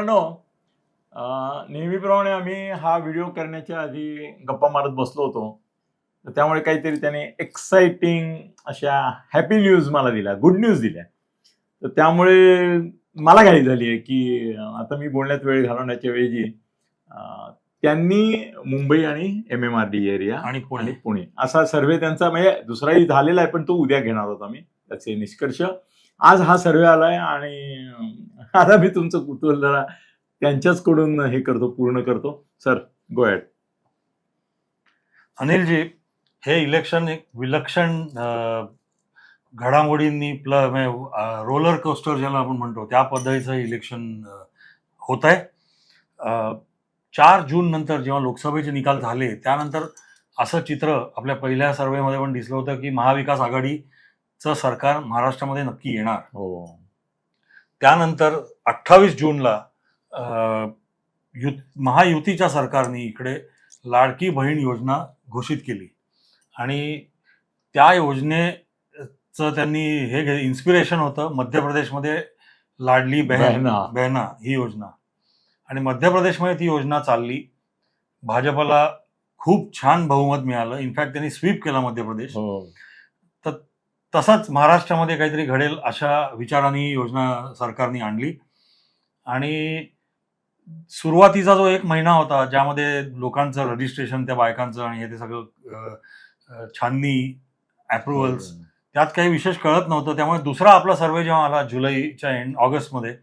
मित्रांनो नेहमीप्रमाणे आम्ही हा व्हिडिओ करण्याच्या आधी गप्पा मारत बसलो होतो. तर त्यामुळे काहीतरी त्याने एक्साइटिंग अशा हॅपी न्यूज मला दिल्या गुड न्यूज दिल्या. तर त्यामुळे मला घाई झाली आहे की आता मी बोलण्यात वेळ घालवण्याच्या अं, त्यांनी मुंबई आणि M M R D area आणि पुणे. पुणे असा सर्वे त्यांचा म्हणजे दुसराही झालेला आहे पण तो उद्या घेणार होता मी त्याचे निष्कर्ष. आज हा सर्वे आलाय आणि आता मी तुमचं कुतूहल जरा त्यांच्याचकडून हे करतो पूर्ण करतो. सर गो ॲट अनिलजी हे इलेक्शन एक विलक्षण घडामोडींनी प्ल रोलर कोस्टर ज्याला आपण म्हणतो त्या पद्धतीचं इलेक्शन होत आहे चार जून नंतर जेव्हा लोकसभेचे निकाल झाले त्यानंतर असं चित्र आपल्या पहिल्या सर्वेमध्ये पण दिसलं होतं की महाविकास आघाडीचं सरकार महाराष्ट्रामध्ये नक्की येणार. हो. त्यानंतर अठ्ठावीस जूनला यु महायुतीच्या सरकारने इकडे लाडकी बहीण योजना घोषित केली. आणि त्या योजनेचं त्यांनी हे घे इन्स्पिरेशन होतं मध्य प्रदेशमध्ये लाडली बहन बहना. बहना ही योजना. आणि मध्य प्रदेशमध्ये ती योजना चालली. भाजपला खूप छान बहुमत मिळालं. इनफॅक्ट त्यांनी स्वीप केला मध्य प्रदेश. हो. तसंच महाराष्ट्रामध्ये काहीतरी घडेल अशा विचारांनी ही योजना सरकारने आणली. आणि सुरुवातीचा जो एक महिना होता ज्यामध्ये लोकांचं रजिस्ट्रेशन त्या बायकांचं आणि हे ते सगळं छाननी अप्रुव्हल्स त्यात काही विशेष कळत नव्हतं. त्यामुळे दुसरा आपला सर्वे जेव्हा आला जुलैच्या एंड ऑगस्टमध्ये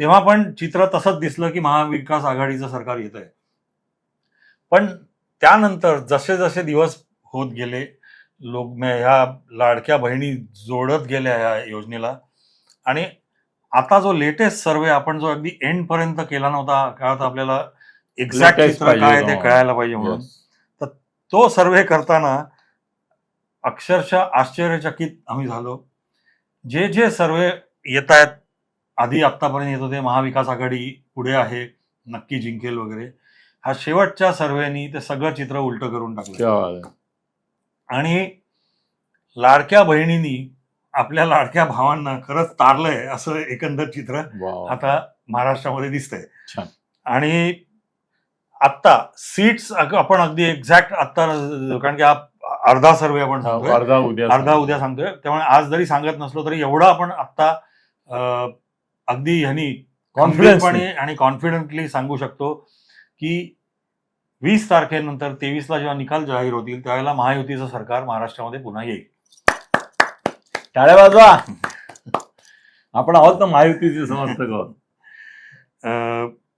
तेव्हा पण चित्र तसंच दिसलं की महाविकास आघाडीचं सरकार येत आहे पण त्यानंतर जसे जसे दिवस होत गेले लोक म- ह्या लाडक्या बहिणी जोडत गेल्या ह्या योजनेला आणि आता जो लेटेस्ट सर्वे आपण जो अगदी एंड पर्यंत केला नव्हता काळात आपल्याला एक्झॅक्ट चित्र काय. ते कळायला पाहिजे म्हणून Yes. तो सर्वे करताना अक्षरशः आश्चर्यचकित आम्ही झालो जे जे सर्वे येत आहेत आधी आत्तापर्यंत येत होते महाविकास आघाडी पुढे आहे नक्की जिंकेल वगैरे हा शेवटच्या सर्वेनी ते सगळं चित्र उलटं करून टाकलं. आणि लाडक्या बहिणींनी आपल्या लाडक्या भावांना खरंच तारलंय असं एकंदर चित्र. आता महाराष्ट्रामध्ये दिसतंय. आणि आत्ता सीट्स आपण अगदी एक्झॅक्ट आत्ता कारण की अर्धा सर्वे आपण सांगतोय. अर्धा उद्या अर्धा उद्या सांगतोय. त्यामुळे आज जरी सांगत नसलो तरी एवढं आपण आत्ता अगदी ह्यानी खंबीरपणे आणि कॉन्फिडंटली सांगू शकतो की वीस तारखेनंतर तेवीसला जेव्हा निकाल जाहीर होतील त्यावेळेला महायुतीचं सरकार महाराष्ट्रामध्ये पुन्हा येईल. टाळ्या वाजवा. आपण आहोत ना महायुतीचे समर्थक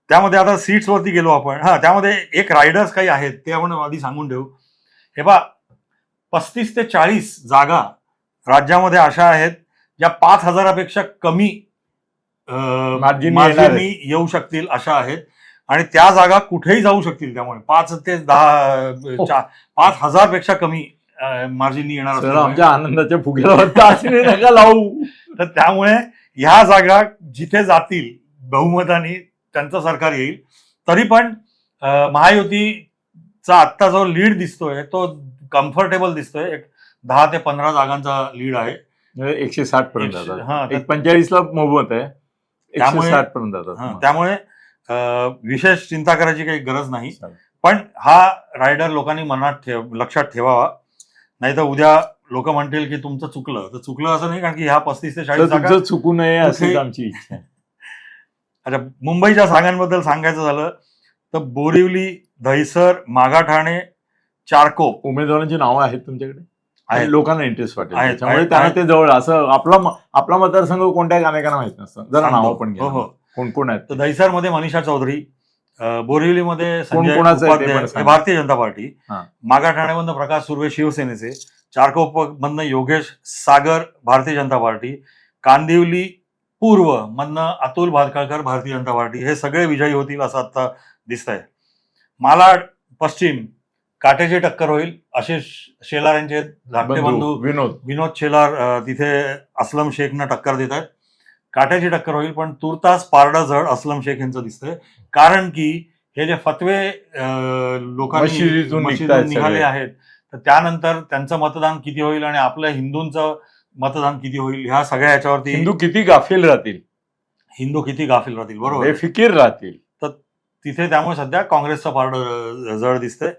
त्यामध्ये आता सीट्स वरती गेलो आपण. हा त्यामध्ये एक रायडर्स काही आहेत ते आपण आधी सांगून ठेवू हे बा पस्तीस ते चाळीस जागा राज्यामध्ये अशा आहेत ज्या पाच हजारापेक्षा कमी येऊ शकतील अशा आहेत. आणि त्या जागा कुठेही जाऊ शकतील त्यामुळे. पाच ते दहा चा- पाच हजारपेक्षा कमी मार्जिननी येणार सर असल्यामुळे- आमच्या आनंदाच्या फुग्याला नका लावू. तर त्यामुळे ह्या जागा जिथे जातील बहुमताने त्यांचं सरकार येईल. तरी पण अं, महायुतीचा आत्ता जो लीड दिसतोय तो कम्फर्टेबल दिसतोय. एक दहा ते पंधरा जागांचा लीड आहे. म्हणजे एकशे साठ पर्यंत एकशे- जातात. हा, एक पंचेचाळीस ला मोहमत आहे. एकशे त्यामुळे- साठ पर्यंत हा, जातात त्यामुळे विशेष चिंता करायची काही गरज नाही. पण हा रायडर लोकांनी मनात ठेव लक्षात ठेवावा नाही तर उद्या लोक म्हणतील की तुमचं चुकलं तर चुकलं असं नाही कारण की ह्या पस्तीस ते चाळीस चुकू नये कुठे- आमची इच्छा आहे. अच्छा मुंबईच्या जागांबद्दल सांगायचं झालं तर बोरिवली दहिसर मागाठाणे चारकोप उमेदवारांची नावं आहेत तुमच्याकडे. आणि लोकांना इंटरेस्ट वाटेल त्यामुळे त्यांना. ते जवळ असं आपला आपला मतदारसंघ कोणत्या अनेकांना माहीत नसतं जरा. नावं पण घ्या हो, हो. कोण कोण आहेत? तर दहिसरमध्ये मनीषा चौधरी बोरिवलीमध्ये संजय आहे उपाध्याय हे. भारतीय जनता पार्टी. हा. मागाठाण्यामधनं प्रकाश सुर्वे शिवसेनेचे चारकोप मधनं योगेश सागर भारतीय जनता पार्टी कांदिवली पूर्व मधनं अतुल भातकाळकर भारतीय जनता पार्टी हे सगळे विजयी होतील असं आता दिसतंय. मालाड पश्चिम काटेची टक्कर होईल आशिष शेलार यांचे धाकटे बंधू विनोद. विनोद शेलार तिथे असलम शेखनं टक्कर देत आहेत. काट्याची टक्कर होईल पण तुर्तास पारडा जड असलम शेख यांचं दिसतंय. कारण की हे जे फतवे लोकांनी निघाले. आहेत तर त्यानंतर त्यांचं मतदान किती होईल आणि आपल्या हिंदूंचं मतदान किती होईल ह्या सगळ्या याच्यावरती हिंदू किती गाफील राहतील? हिंदू किती गाफील राहतील बरोबर. बेफिकीर राहतील. तिथे त्यामुळे सध्या काँग्रेसचं पारड जड दिसतंय.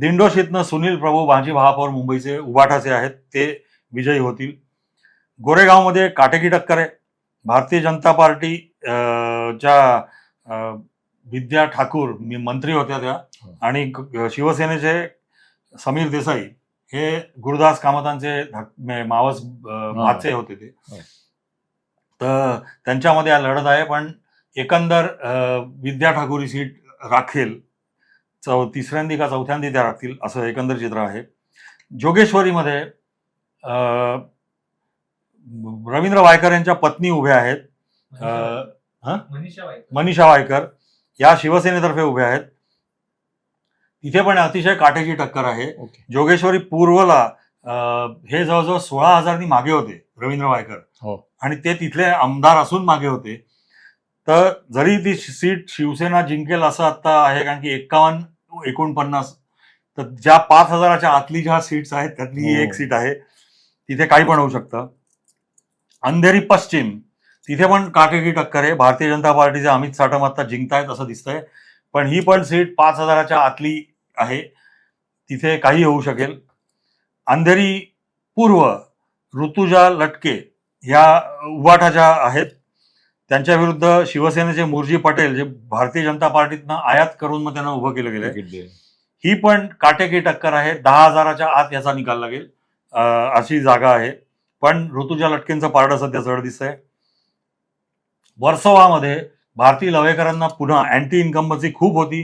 दिंडोशीतनं सुनील प्रभू भाजी महापौर मुंबईचे उबाठाचे आहेत ते विजयी होतील. गोरेगावमध्ये काटेकी टक्कर आहे भारतीय जनता पार्टी अं, विद्या ठाकूर मी मंत्री होत्या त्या हो. आणि शिवसेनेचे समीर देसाई हे गुरुदास कामतांचे मावस. भाचे होते ते हो. तर त्यांच्यामध्ये हा लढत आहे पण एकंदर विद्या ठाकूर ही सीट राखेल चौ तिसऱ्यांदी का चौथ्यांदी त्या राखतील असं एकंदर चित्र आहे जोगेश्वरीमध्ये रवींद्र वायकर यांच्या पत्नी उभ्या आहेत. अं, हा? मनीषा वायकर. या शिवसेनेतर्फे उभ्या आहेत. तिथे पण अतिशय काटेची टक्कर आहे. ओके. जोगेश्वरी पूर्वला अं, हे जवळजवळ सोळा हजारनी मागे होते रवींद्र वायकर. हो. आणि ते तिथले आमदार असून मागे होते. तर जरी ती सीट शिवसेना जिंकेल असं आता आहे कारण की एक्कावन्न एकोणपन्नास तर ज्या पाच हजाराच्या आतली ज्या सीट्स आहेत त्यातली ही हो. एक सीट आहे. तिथे काही पण होऊ शकतं. अंधेरी पश्चिम. तिथे पण काटेकी टक्कर आहे. भारतीय जनता पार्टीचे अमित साटम आता जिंकतायत असं दिसतंय. पण ही पण सीट पाच हजाराच्या आतली आहे. तिथे काही होऊ शकेल. अंधेरी पूर्व ऋतुजा लटके ह्या उबाठाच्या आहेत. त्यांच्या विरुद्ध शिवसेनेचे मुरजी पटेल जे भारतीय जनता पार्टीतनं आयात करून मग त्यांना उभं केलं दे. ही पण काटेकी टक्कर आहे. दहा हजाराच्या आत याचा निकाल लागेल. अशी जागा आहे. पण ऋतुजा लटकेंचं पारडं सध्या जड दिसतंय. वर्सोवामध्ये भारती लवेकरांना पुन्हा अँटी इन्कम्बन्सी खूप होती.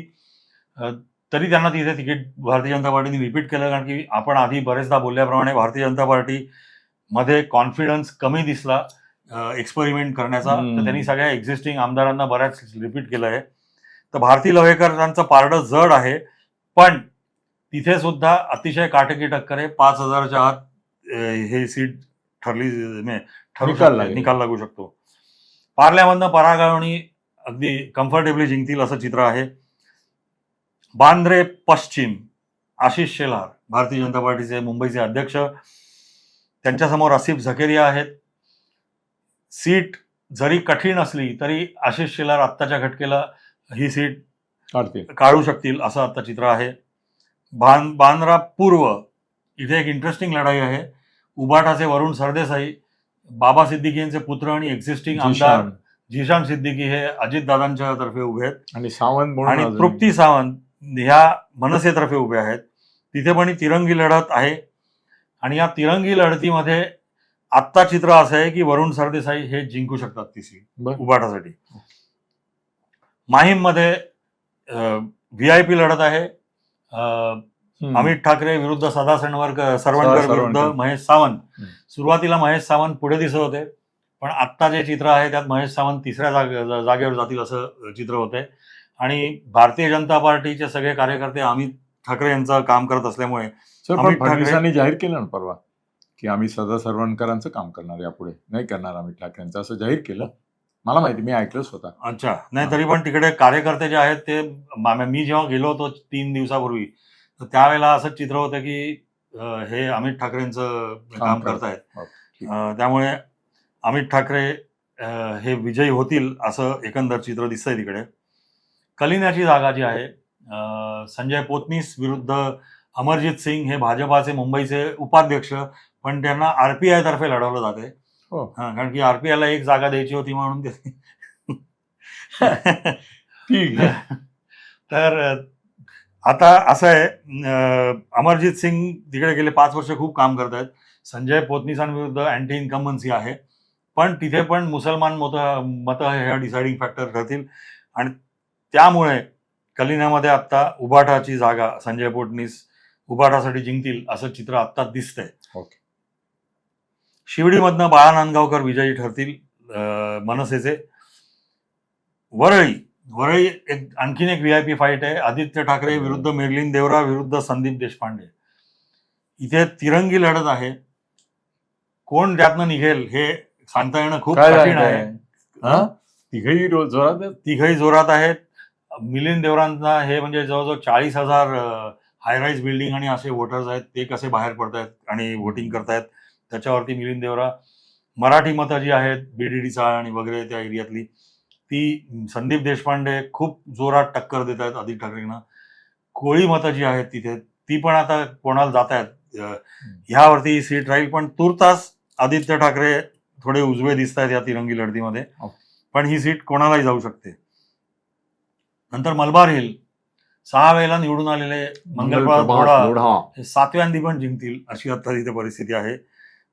तरी त्यांना तिथे तिकीट भारतीय जनता पार्टीने रिपीट केलं कारण की आपण आधी बरेचदा बोलल्याप्रमाणे भारतीय जनता पार्टी मध्ये कॉन्फिडन्स कमी दिसला एक्सपेरिमेंट करण्याचा. तर त्यांनी सगळ्या एक्झिस्टिंग आमदारांना बऱ्याच रिपीट केलं आहे. तर भारती लवेकरांचं पारडं जड आहे पण तिथे सुद्धा अतिशय काटेकी टक्कर आहे. पाच हजाराच्या आत हे सीट ठरली ठरू निकाल. निकाल लागू शकतो. पार्ल्यामधनं परागवणी अगदी कम्फर्टेबली जिंकतील असं चित्र आहे. बांद्रे पश्चिम आशिष शेलार भारतीय जनता पार्टीचे मुंबईचे अध्यक्ष. त्यांच्यासमोर आसिफ झकेरिया आहेत. सीट जरी कठीण असली तरी आशिष शेलार आत्ताच्या घटकेला ही सीट काढू शकतील असं आता चित्र आहे. बां बांद्रा पूर्व इथे एक इंटरेस्टिंग लढाई आहे. उबाटाचे वरुण सरदेसाई बाबा सिद्दीकी यांचे पुत्र आणि एक्झिस्टिंग आमदार जिशान सिद्दीकी हे अजितदादांच्या तर्फे उभे आहेत. आणि सावंत आणि तृप्ती सावंत ह्या मनसेतर्फे उभे आहेत. तिथे पण ही तिरंगी लढत आहे. आणि या तिरंगी लढतीमध्ये आत्ता चित्र असं आहे की वरुण सरदेसाई हे जिंकू शकतात ती सीट बरं. उबाटासाठी माहीममध्ये व्ही आय पी लढत आहे. अमित ठाकरे विरुद्ध सदा सणवरकर सरवणकर. विरुद्ध महेश सावंत. सुरुवातीला महेश सावंत पुढे दिसत होते पण आत्ता जे चित्र आहे त्यात महेश सावंत तिसऱ्या जागे जागेवर जातील असं चित्र होतंय आणि भारतीय जनता पार्टीचे सगळे कार्यकर्ते अमित ठाकरे यांचं काम करत असल्यामुळे फडणवीसांनी जाहीर केलं ना परवा की आम्ही सदा सरवणकरांचं काम करणार यापुढे. नाही करणार अमित ठाकरेंचं असं जाहीर केलं. मला माहिती मी ऐकलं स्वतः. अच्छा. नाही तरी पण तिकडे कार्यकर्ते जे आहेत ते मी जेव्हा गेलो होतो तीन दिवसापूर्वी तर त्यावेळेला असंच चित्र होतं की अं, हे अमित ठाकरेंचं काम करत- करतायत. हो. अं, त्यामुळे अमित ठाकरे अं, हे विजयी होतील असं एकंदर चित्र दिसतंय तिकडे. कलिन्याची जागा जी आहे अं, संजय पोतनीस विरुद्ध अमरजित सिंग हे भाजपाचे मुंबईचे उपाध्यक्ष पण त्यांना आरपीआय तर्फे लढवलं जाते. हो. हा, कारण की आरपीआय ला एक जागा द्यायची होती म्हणून ते ठीक आहे. तर अ, आता असं आहे अमरजित सिंग तिकडे गेले पाच वर्ष खूप काम करत आहेत संजय पोतनीसांविरुद्ध अँटी इन्कम्बन्सी आहे. पण तिथे पण मुसलमान मत मतं हे डिसाइडिंग फॅक्टर ठरतील. आणि त्यामुळे कलिन्यामध्ये आता उबाटाची जागा संजय पोटनीस उबाटासाठी जिंकतील असं चित्र आत्ता दिसतंय. ओके. शिवडीमधनं बाळा नांदगावकर विजयी ठरतील मनसेचे. वरळी वरळी एक आणखीन एक व्ही आय पी फाईट आहे. आदित्य ठाकरे विरुद्ध मिरलिन देवरा विरुद्ध संदीप देशपांडे. इथे तिरंगी लढत आहे. कोण त्यातनं निघेल हे सांगता येणं खूप काय कठीण आहे? हा? तिघही जोरात आहेत? तिघही जोरात आहेत. मिलिंद देवरांना हे म्हणजे जवळजवळ चाळीस हजार हायराईज बिल्डिंग आणि असे वोटर्स आहेत. ते कसे बाहेर पडतायत आणि वोटिंग करतायत त्याच्यावरती मिलिंद देवरा मराठी मतं जी आहेत बीडीडी चाळ आणि वगैरे त्या एरियातली ती संदीप देशपांडे खूप जोरात टक्कर देत आहेत आदित्य ठाकरेंना. कोळी मतं जी आहेत तिथे ती पण आता कोणाला जात आहेत? ह्यावरती सीट राहील पण तुर्तास आदित्य ठाकरे थोडे उजवे दिसत आहेत या तिरंगी लढतीमध्ये. हो. पण ही सीट कोणालाही जाऊ शकते. नंतर मलबार हिल. सहा वेळेला निवडून आलेले हे. सातव्यांदी पण जिंकतील अशी आता तिथे परिस्थिती आहे.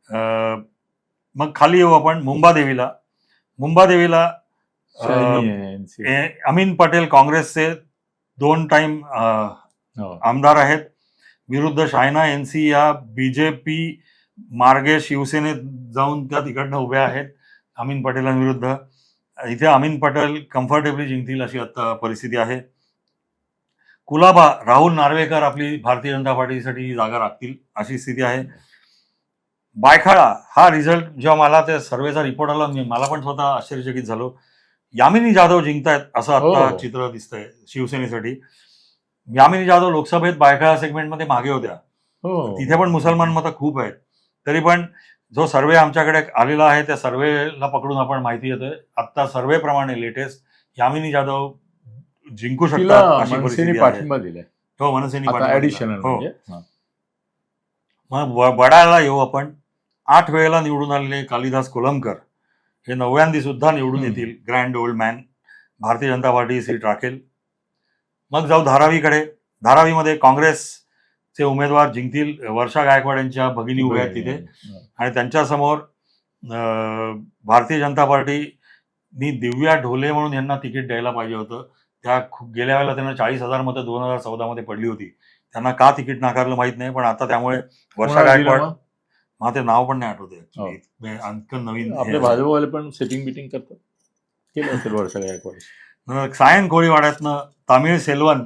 अं, मग खाली येऊ आपण मुंबादेवीला. मुंबादेवीला अमीन पटेल काँग्रेसचे दोन टाइम हो. आमदार आहेत. विरुद्ध शायना एनसी या बीजेपी मार्गे शिवसेनेत जाऊन त्या तिकडनं उभ्या आहेत अमीन पटेलांविरुद्ध. इथे अमीन पटेल कम्फर्टेबली जिंकतील अशी आता परिस्थिती आहे. कुलाबा राहुल नार्वेकर आपली भारतीय जनता पार्टीसाठी ही जागा राखतील अशी स्थिती आहे. बायखाळा हा रिझल्ट जेव्हा मला त्या सर्वेचा रिपोर्ट आला मला पण स्वतः आश्चर्यचकित झालो. यामिनी जाधव जिंकतायत असं आता हो. चित्र दिसतंय शिवसेनेसाठी यामिनी जाधव लोकसभेत बायखाळा सेगमेंटमध्ये मागे होत्या हो. तिथे पण मुसलमान मतं खूप आहेत तरी पण जो सर्वे आमच्याकडे आलेला आहे त्या सर्वेला पकडून आपण माहिती येतोय आता सर्वे प्रमाणे लेटेस्ट यामिनी जाधव जिंकू तिला शकतात अशी मनसेने परिस्थिती आहे पाठिंबा दिलाय हो मनसेने आता पाठिंबा ऍडिशनल दिला. हो. म्हणजे हा. मग व- वडाळ्याला येऊ आपण आठ वेळेला निवडून आलेले कालिदास कोलमकर हे नव्यांदी सुद्धा निवडून. येतील. ग्रँड ओल्ड मॅन भारतीय जनता पार्टी सीट राखेल. मग जाऊ धारावीकडे. धारावीमध्ये काँग्रेसचे उमेदवार जिंकतील. वर्षा गायकवाड यांच्या भगिनी उभ्या आहेत तिथे. आणि त्यांच्यासमोर भारतीय जनता पार्टीनी दिव्या ढोले म्हणून यांना तिकीट द्यायला पाहिजे होतं. त्या खूप गेल्या वेळेला त्यांना चाळीस हजार मतं दोन हजार चौदामध्ये पडली होती. त्यांना का तिकीट नाकारलं माहीत नाही पण आता त्यामुळे वर्षा गायकवाड? मला ते नाव पण नाही आठवते हो. आणखीन नवीन आपले. भाजपवाले पण सेटिंग बिटिंग करतात. केलं असेल वर्षा सायन कोळीवाड्यातनं तामिळ सेल्वन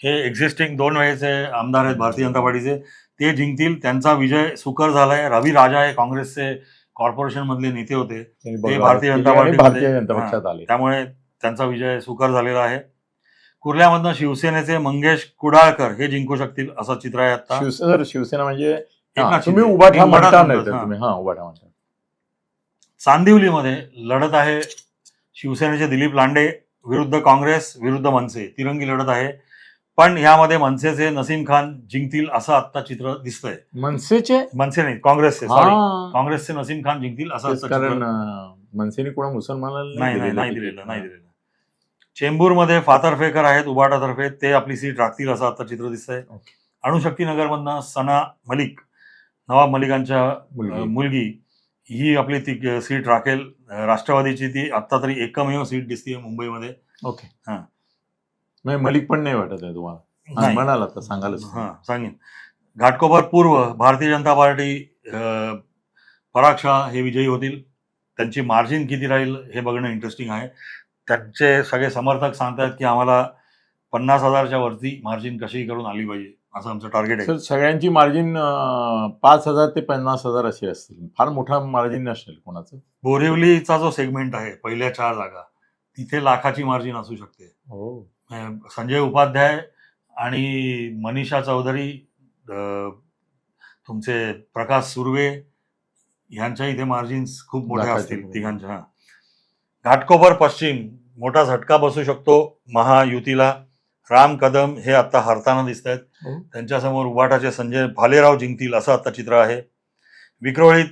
हे एक्झिस्टिंग दोन वेळेचे आमदार आहेत भारतीय जनता पार्टीचे. ते जिंकतील. त्यांचा विजय सुकर झालाय. रवी राजा हे काँग्रेसचे कॉर्पोरेशन मधले नेते होते. ते भारतीय जनता. पक्षात आले. त्यामुळे त्यांचा विजय सुकर झालेला आहे. कुर्ल्यामधनं शिवसेनेचे मंगेश कुडाळकर हे जिंकू शकतील असं चित्र आहे आता शिवसेना म्हणजे तुम्ही मी उभाठा म्हणता नाही हा. तुम्ही. हा म्हणता. चांदिवलीमध्ये लढत आहे शिवसेनेचे दिलीप लांडे विरुद्ध काँग्रेस विरुद्ध मनसे. तिरंगी लढत आहे. पण यामध्ये मनसेचे नसीम खान जिंकतील असं आता चित्र दिसतंय. मनसेचे? मनसे नाही काँग्रेसचे सॉरी. काँग्रेसचे नसीम खान जिंकतील असं कारण अं, मनसेने कोणा मुसलमानाला नाही नाही नाही. दिलेलं नाही दिलेलं चेंबूरमध्ये फातर्फेकर आहेत उबाटातर्फे ते आपली सीट राखतील असं आता चित्र दिसतंय. ओके. अणुशक्ती नगरमधनं सना मलिक नवाब मलिकांच्या मुलगी. ही आपली ती सीट राखेल. राष्ट्रवादीची ती आता तरी एकमेव सीट दिसते मुंबईमध्ये. ओके. हा. म्हणजे मलिक पण नाही वाटत आहे तुम्हाला. नाही. म्हणाल आता सांगालच. हा सांगेन. घाटकोपर पूर्व भारतीय जनता पार्टी पराग शाह हे विजयी होतील. त्यांची मार्जिन किती राहील हे बघणं इंटरेस्टिंग आहे. त्यांचे सगळे समर्थक सांगतात की आम्हाला पन्नास हजारच्या वरती मार्जिन कशी करून आली पाहिजे. असं आमचं टार्गेट आहे. सर सगळ्यांची मार्जिन पाच हजार ते पन्नास हजार अशी असतील. फार मोठा मार्जिन नसेल कोणाचं. बोरिवलीचा जो सेगमेंट आहे पहिल्या चार जागा तिथे लाखाची मार्जिन असू शकते. हो. संजय उपाध्याय आणि मनीषा चौधरी तुमचे प्रकाश सुर्वे ह्यांच्या इथे मार्जिन्स खूप मोठ्या असतील. तिघांच्या हा. घाटकोपर पश्चिम मोठा झटका बसू शकतो महायुतीला. राम कदम हे आता हरताना दिसत आहेत हो. त्यांच्यासमोर उबाटाचे संजय भालेराव जिंकतील असं आता चित्र आहे. विक्रोळीत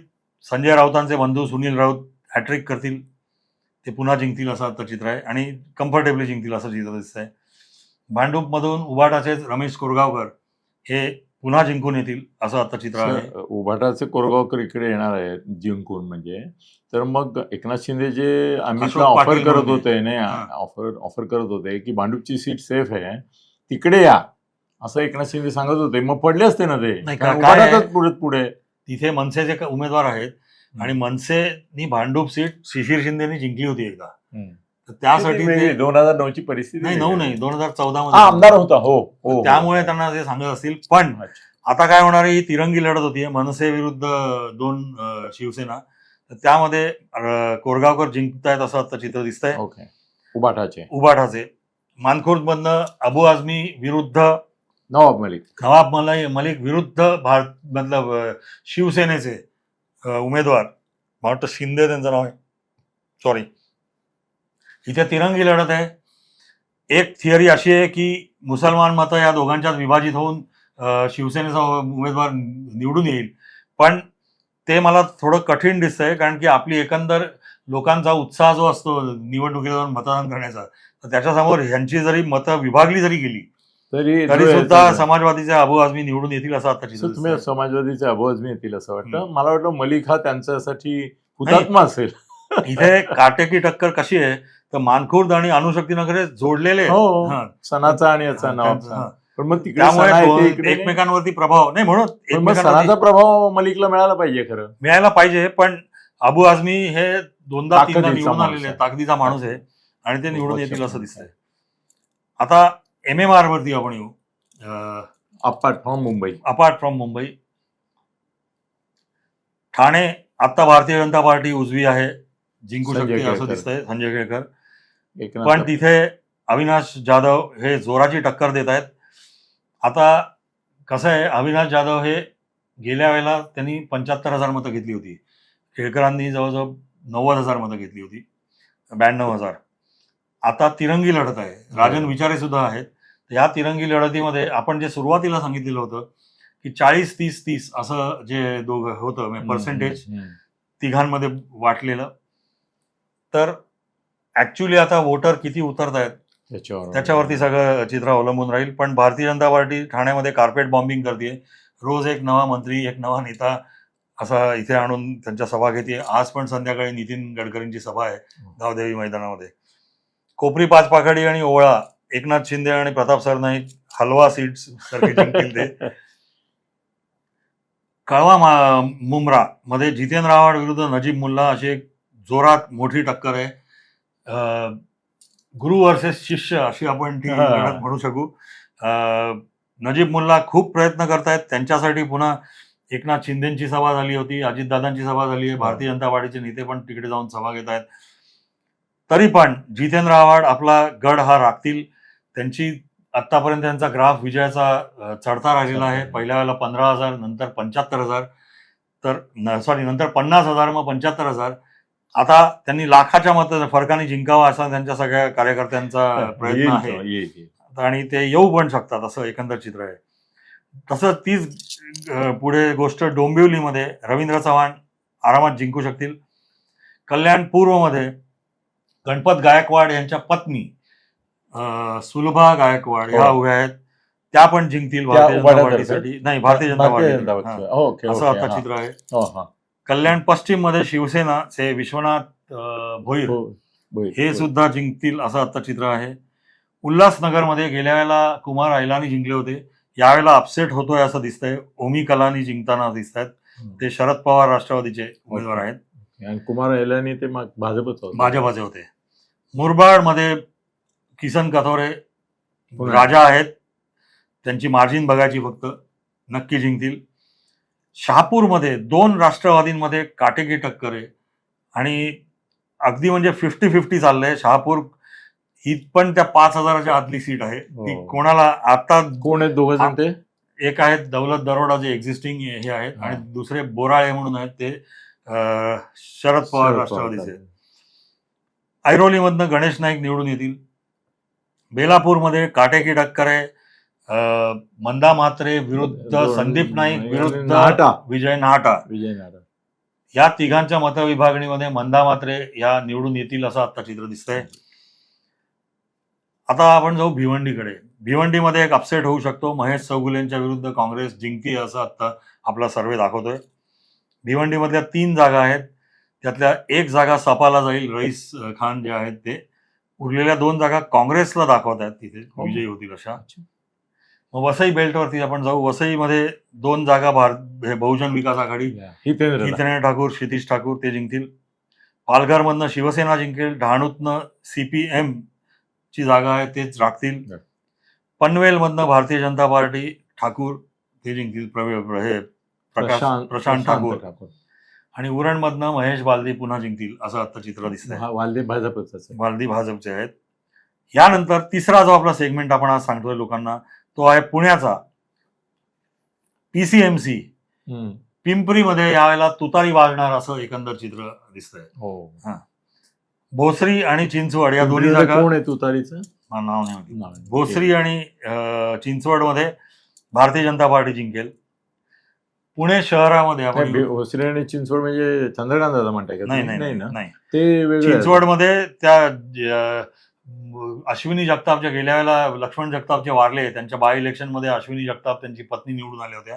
संजय राऊतांचे बंधू सुनील राऊत हॅट्रिक करतील. ते पुन्हा जिंकतील असं आता चित्र आहे आणि कम्फर्टेबली जिंकतील असं चित्र दिसत आहे भांडूपमधून उबाटाचेच रमेश कोरगावकर हे पुन्हा जिंकून येतील असं आता चित्र आहे. उभाटाचे कोरगावकर इकडे येणार आहेत जिंकून म्हणजे. तर मग एकनाथ शिंदे जे आम्ही ऑफर करत होते नाही. ऑफर ऑफर करत होते की भांडूपची सीट सेफ आहे तिकडे या असं एकनाथ शिंदे सांगत होते. मग पडले असते ना ते. आहे? पुढे पुढे. तिथे मनसेचे उमेदवार आहेत आणि मनसेनी भांडूप सीट शिशिर शिंदेनी जिंकली होती एकदा. त्यासाठी ते दोन हजार नऊ ची परिस्थिती नाही नऊ नाही दोन हजार चौदा हा आमदार होता हो हो हो. त्यामुळे त्यांना ते सांगत असतील. पण अच्छा. आता काय होणार आहे ही तिरंगी लढत होती मनसे विरुद्ध दोन अं, शिवसेना. तर त्यामध्ये अं, कोरगावकर जिंकतायत असं आता चित्र दिसतंय. ओके. उबाठाचे. मानखुर्द मधनं अबू आझमी विरुद्ध नवाब मलिक. नवाब मलई मलिक विरुद्ध भारत मतलब अं, शिवसेनेचे अं, उमेदवार. मला वाटतं शिंदे त्यांचं नाव आहे. सॉरी इथे तिरंगी लढत आहे. एक थिअरी अशी आहे की मुसलमान मतं या दोघांच्यात विभाजित होऊन शिवसेनेचा उमेदवार निवडून येईल. पण ते मला थोडं कठीण दिसतंय कारण की आपली एकंदर लोकांचा उत्साह जो असतो निवडणुकीला जाऊन मतदान करण्याचा तर त्याच्यासमोर ह्यांची जरी मतं विभागली जरी गेली तरी तरी सुद्धा समाजवादीचे अबू आझमी निवडून येतील असं आता. समाजवादीचे अभोजमी येतील असं वाटतं. मला वाटतं मलिक हा त्यांच्यासाठी हुतात्मा असेल. इथे काटेकी टक्कर कशी आहे तर मानखुर्द आणि अणुशक्तीनगर हे जोडलेले. हो हा. सणाचा आणि याचा नाव. पण मग तिकडे. एकमेकांवरती प्रभाव. नाही म्हणून सणाचा प्रभाव मलिकला मिळाला पाहिजे खरं. मिळायला पाहिजे पण अबू आझमी हे दोनदा तीनदा निवडून आलेले. ताकदीचा माणूस आहे. आणि ते निवडून येतील असं दिसतंय. आता एम एम आर वरती आपण येऊ. Apart from Mumbai apart from Mumbai Thane आता भारतीय जनता पार्टी उजवी आहे. जिंकू शकते असं. दिसतंय. संजय केळकर. पण तिथे अविनाश जाधव हे जोराची टक्कर देत आहेत. आता कसं आहे अविनाश जाधव हे गेल्या वेळेला त्यांनी पंच्याहत्तर हजार मतं घेतली होती. केळकरांनी जवळजवळ नव्वद हजार मतं घेतली होती. ब्याण्णव हजार. आता तिरंगी लढत आहे. राजन विचारे सुद्धा आहेत. ह्या तिरंगी लढतीमध्ये आपण जे सुरुवातीला सांगितलेलं होतं की चाळीस तीस तीस असं जे दोघं होतं पर्सेंटेज हम्म. तिघांमध्ये वाटलेलं. तर ऍक्च्युली आता वोटर किती उतरत आहेत त्याच्यावर. त्याच्यावरती सगळं चित्र अवलंबून राहील. पण भारतीय जनता पार्टी ठाण्यामध्ये कार्पेट बॉम्बिंग करते रोज एक नवा मंत्री एक नवा नेता असा इथे आणून त्यांच्या सभा घेते आज पण संध्याकाळी नितीन गडकरींची सभा आहे गावदेवी मैदानामध्ये. कोपरी पाच पाखाडी आणि ओवळा एकनाथ शिंदे आणि प्रताप सरनाईक हलवा सीट्स सारखे जिंकतील ते कळवा मा मुंब्रा मध्ये जितेंद्र आव्हाड विरुद्ध नजीब मुल्ला अशी एक जोरात मोठी टक्कर आहे. गुरु वर्सेस शिष्य अशी आपण ती. लढत म्हणू शकू. नजीब मुल्ला खूप प्रयत्न करतायत. त्यांच्यासाठी पुन्हा एकनाथ शिंदेची सभा झाली होती अजितदादांची सभा झाली आहे भारतीय जनता पार्टीचे नेते पण तिकडे जाऊन सभा घेत आहेत. तरी पण जितेंद्र आव्हाड आपला गड हा राखतील. त्यांची आतापर्यंत त्यांचा ग्राफ विजयाचा चढता राहिलेला आहे. पहिल्या वेळेला पंधरा हजार नंतर पंच्याहत्तर हजार तर सॉरी नंतर पन्नास हजार मग पंच्याहत्तर हजार. आता त्यांनी लाखाच्या मत फरकाने जिंकावा असा त्यांच्या सगळ्या कार्यकर्त्यांचा प्रयत्न आहे. आणि ते येऊ पण शकतात असं एकंदर चित्र आहे तसं तीच पुढे गोष्ट डोंबिवलीमध्ये रवींद्र चव्हाण आरामात जिंकू शकतील कल्याण पूर्वमध्ये गणपत गायकवाड यांच्या पत्नी सुलभा गायकवाड ह्या हो. उभ्या आहेत त्या पण जिंकतील त्या भारतीय जनता? पार्टीसाठी नाही भारतीय जनता पार्टी असं आता. चित्र आहे हा. कल्याण पश्चिममध्ये शिवसेनाचे विश्वनाथ अं, भोईर हो, हे. सुद्धा जिंकतील असं आता चित्र आहे. उल्हासनगरमध्ये गेल्या वेळेला कुमार ऐलानी जिंकले होते. यावेळेला अपसेट होतोय असं दिसतंय. ओमी कलानी जिंकताना दिसत आहेत. ते शरद पवार राष्ट्रवादीचे उमेदवार आहेत. कुमार एलानी ते भाजपच होते. भाजपाचे होते. मुरबाडमध्ये किसन कथोरे पुन्हा. राजा आहेत. त्यांची मार्जिन बघायची फक्त. नक्की जिंकतील. शहापूरमध्ये दोन राष्ट्रवादींमध्ये काटेकी टक्कर. आहे आणि अगदी म्हणजे फिफ्टी फिफ्टी चाललंय. शहापूर ही पण त्या पाच हजाराच्या आतली सीट आहे. ती हो. कोणाला आता कोण आहेत दोघ जण ते? एक आहेत दौलत दरोडा जे एक्झिस्टिंग हे आहेत. आणि दुसरे बोराळे म्हणून आहेत ते शरद पवार राष्ट्रवादीचे. ऐरोलीमधनं गणेश नाईक निवडून येतील. बेलापूरमध्ये काटेकी टक्कर आहे मंदा म्हात्रे विरुद्ध संदीप नाईक विरुद्ध नाहटा. विजय नाहटा विजय नारायण या तिघांच्या मतविभागणीमध्ये मंदा म्हात्रे या निवडून येतील असं आता चित्र दिसतंय. आता आपण जाऊ भिवंडीकडे. भिवंडीमध्ये एक अपसेट होऊ शकतो. महेश चौगुलेंच्या विरुद्ध काँग्रेस जिंकते असं आता आपला सर्वे दाखवतोय. भिवंडीमधल्या तीन जागा आहेत. त्यातल्या एक जागा सपाला जाईल. रईस खान जे आहेत ते. उरलेल्या दोन जागा काँग्रेसला दाखवत आहेत तिथे. हो. विजयी होतील अशा. मग वसई बेल्टवरती आपण जाऊ. वसईमध्ये दोन जागा भारत हे बहुजन विकास आघाडी हितेंद्र हितेंद्र ठाकूर क्षितिश ठाकूर ते जिंकतील. पालघरमधनं शिवसेना जिंकेल डहाणूतनं सीपीएम ची जागा आहे तेच राखतील. पनवेलमधनं भारतीय जनता पार्टी ठाकूर ते जिंकतील. हे प्रकाश प्रशांत ठाकूर. आणि उरणमधनं महेश बालदी पुन्हा जिंकतील असं आता चित्र दिसतंय. हा, वालदे भाजपच. बालदी भाजपचे आहेत. यानंतर तिसरा जो आपला सेगमेंट आपण आज सांगतोय लोकांना तो आहे पुण्याचा. पीसीएमसी. पिंपरीमध्ये यावेळेला तुतारी वाजणार असं एकंदर चित्र दिसतंय. हो. भोसरी आणि चिंचवड या दोन्ही जागा कोण आहे तुतारीचं? नाव नाही. भोसरी आणि चिंचवडमध्ये भारतीय जनता पार्टी जिंकेल. पुणे शहरामध्ये आपण भोसरी आणि चिंचवड म्हणजे चंद्रकांत दादा म्हणताय का नाही? नाही ते चिंचवडमध्ये त्या अश्विनी जगतापच्या गेल्या वेळेला लक्ष्मण जगतापचे वारले त्यांच्या बाय इलेक्शनमध्ये अश्विनी जगताप त्यांची पत्नी निवडून आल्या होत्या.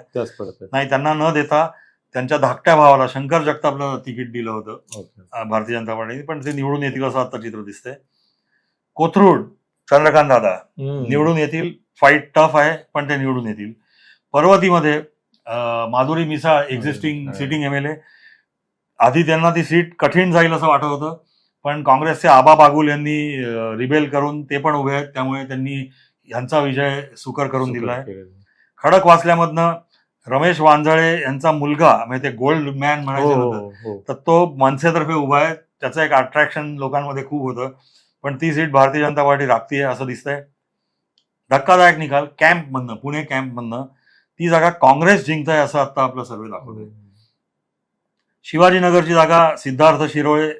नाही त्यांना न देता त्यांच्या धाकट्या भावाला शंकर जगतापला तिकीट दिलं होतं भारतीय जनता पार्टीने. पण ते निवडून येतील असं आता चित्र दिसतंय. कोथरूड चंद्रकांत दादा. निवडून येतील. फाईट टफ आहे पण ते निवडून येतील. पर्वतीमध्ये Madhuri Misal existing. Sitting M L A आधी त्यांना ती सीट कठीण जाईल असं वाटत होतं. पण काँग्रेसचे आबा बागुल यांनी रिबेल करून ते पण उभे आहेत. त्यामुळे त्यांनी यांचा विजय सुकर करून दिला आहे. खडक वाचल्यामधनं रमेश वांजळे यांचा मुलगा म्हणजे ते गोल्ड मॅन हो, म्हणायचे होतं हो, हो. तर तो मनसेतर्फे उभा आहे. त्याचं एक अट्रॅक्शन लोकांमध्ये खूप होतं. पण ती सीट भारतीय जनता पार्टी राखतीये असं दिसतंय. धक्कादायक निकाल. कॅम्प मधनं पुणे कॅम्प मधनं ती जागा काँग्रेस जिंकताय असं आता आपलं सर्वे दाखवतोय. शिवाजीनगरची जागा सिद्धार्थ शिरोळे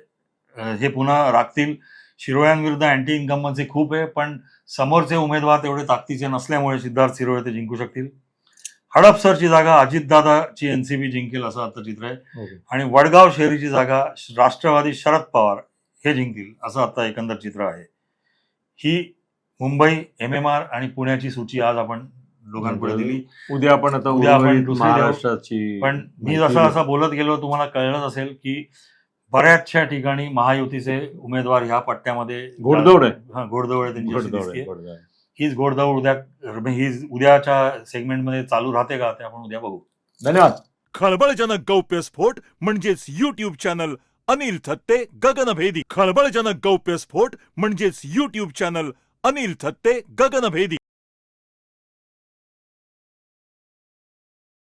हे पुन्हा राखतील. शिरोळ्यांविरुद्ध अँटी इन्कमन्सी खूप आहे पण समोरचे उमेदवार तेवढे ताकदीचे नसल्यामुळे सिद्धार्थ शिरोळे ते जिंकू शकतील. हडपसरची जागा अजितदादाची एनसीबी जिंकेल असं आता चित्र आहे. ओके. आणि वडगाव शहरीची जागा राष्ट्रवादी शरद पवार हे जिंकतील असं आता एकंदर चित्र आहे. ही मुंबई एम एम आर आणि पुण्याची सूची आज आपण लोकांपुढे दिली. उद्या आपण आता उद्या आपण पण मी जसं असं बोलत गेलो तुम्हाला कळलंच असेल की बऱ्याचशा ठिकाणी महायुतीचे उमेदवार ह्या पट्ट्यामध्ये घोडदौड आहे. हा घोडदौड आहे त्यांची. हीच घोडदौड उद्या ही उद्याच्या सेगमेंटमध्ये चालू राहते का? ते आपण उद्या बघू. धन्यवाद. खळबळजनक गौप्यस्फोट म्हणजेच युट्यूब चॅनल अनिल थत्ते गगनभेदी. खळबळजनक गौप्यस्फोट म्हणजेच युट्यूब चॅनल अनिल थत्ते गगनभेदी.